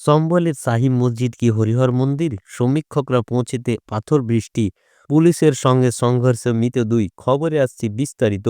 সম্বলের শাহী মসজিদ কি হরিহর মন্দির? সমীক্ষকরা পৌঁছেতে পাথর বৃষ্টি, পুলিশের সঙ্গে সংঘর্ষে, মৃত দুই। খবরে আসছি বিস্তারিত।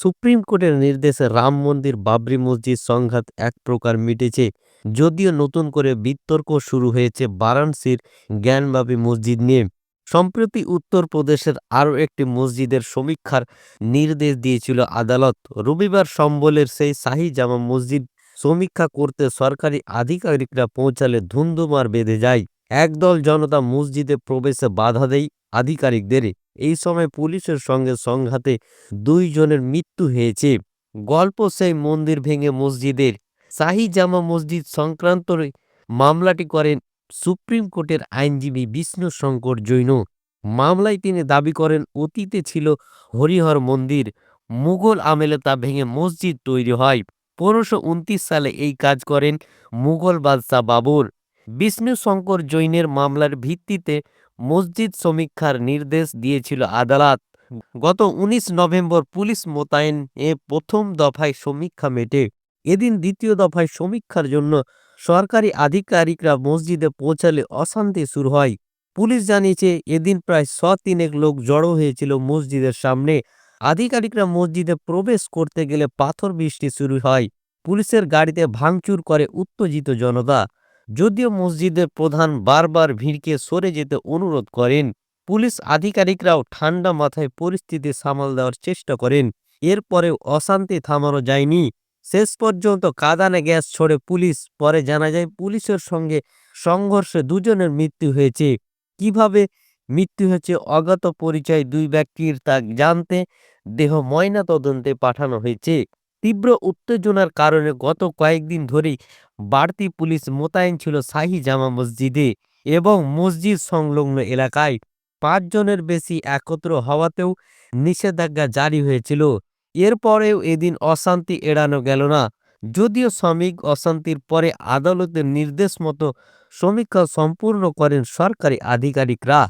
সুপ্রিম কোর্টের নির্দেশে রাম মন্দির, বাবরি মসজিদ সংঘাত এক প্রকার মিটেছে। যদিও নতুন করে বিতর্ক শুরু হয়েছে বারাণসীর জ্ঞানবাবী মসজিদ নিয়ে। সম্প্রতি উত্তরপ্রদেশের আরও একটি মসজিদের সমীক্ষার নির্দেশ দিয়েছিল আদালত। রবিবার সম্বলের সেই শাহী জামা মসজিদ সমীক্ষা করতে সরকারি আধিকারিকরা পৌঁছালে ধুন্ধুমার বেঁধে যায়। একদল জনতা মসজিদে প্রবেশে বাধা দেয় আধিকারিকদের। এই সময় পুলিশের সঙ্গে সংঘাতে দুইজনের মৃত্যু হয়েছে। গল্প সেই মন্দির ভেঙে মসজিদের। শাহী জামা মসজিদ সংক্রান্ত মামলাটি করেন সুপ্রিম কোর্টের আইনজীবী বিষ্ণু শঙ্কর জৈন। মামলায় তিনি দাবি করেন, অতীতে ছিল হরিহর মন্দির। মুঘল আমেলে তা ভেঙে মসজিদ তৈরি হয়। পনেরোশো সালে এই কাজ করেন মুঘল বাদশাহ বাবর বিষ্ণু শঙ্কর জৈনের মামলার ভিত্তিতে মসজিদ সমীক্ষার নির্দেশ দিয়েছিল আদালত। গত ১৯ নভেম্বর পুলিশ মোতায়েন এ প্রথম দফায় সমীক্ষা মেটে। এদিন দ্বিতীয় দফায় সমীক্ষার জন্য সরকারি আধিকারিকরা মসজিদে পৌঁছালে অশান্তি শুরু হয়। পুলিশ জানিয়েছে, এদিন প্রায় শ তিনেক লোক জড়ো হয়েছিল মসজিদের সামনে। আধিকারিকরা মসজিদে প্রবেশ করতে গেলে পাথর বৃষ্টি শুরু হয়। পুলিশের গাড়িতে ভাঙচুর করে উত্তেজিত জনতা। যদিও মসজিদের প্রধান বারবার ভিড়কে সরে যেতে অনুরোধ করেন, পুলিশ আধিকারিকরাও ঠান্ডা মাথায় পরিস্থিতি সামাল দেওয়ার চেষ্টা করেন। এরপরেও অশান্তি থামানো যায়নি। শেষ পর্যন্ত কাদানে গ্যাস ছড়ে পুলিশ, পরে জানা যায় পুলিশের সঙ্গে সংঘর্ষে দুজনের মৃত্যু হয়েছে। কীভাবে মৃত্যু হয়েছে অজ্ঞাত পরিচয় দুই ব্যক্তির তা জানতে দেহ ময়না তদন্তে পাঠানো হয়েছে। তীব্র উত্তেজনার কারণে গত কয়েকদিন ধরেই বাড়তি পুলিশ মোতায়েন ছিল শাহী জামা মসজিদে এবং মসজিদ সংলগ্ন এলাকায়। পাঁচজনের বেশি একত্র হওয়াতেও নিষেধাজ্ঞা জারি হয়েছিল। এরপরেও এদিন অশান্তি এড়ানো গেল না। যদিও শ্রমিক অশান্তির পরে আদালতের নির্দেশ মতো সমীক্ষা সম্পূর্ণ করেন সরকারি আধিকারিকরা।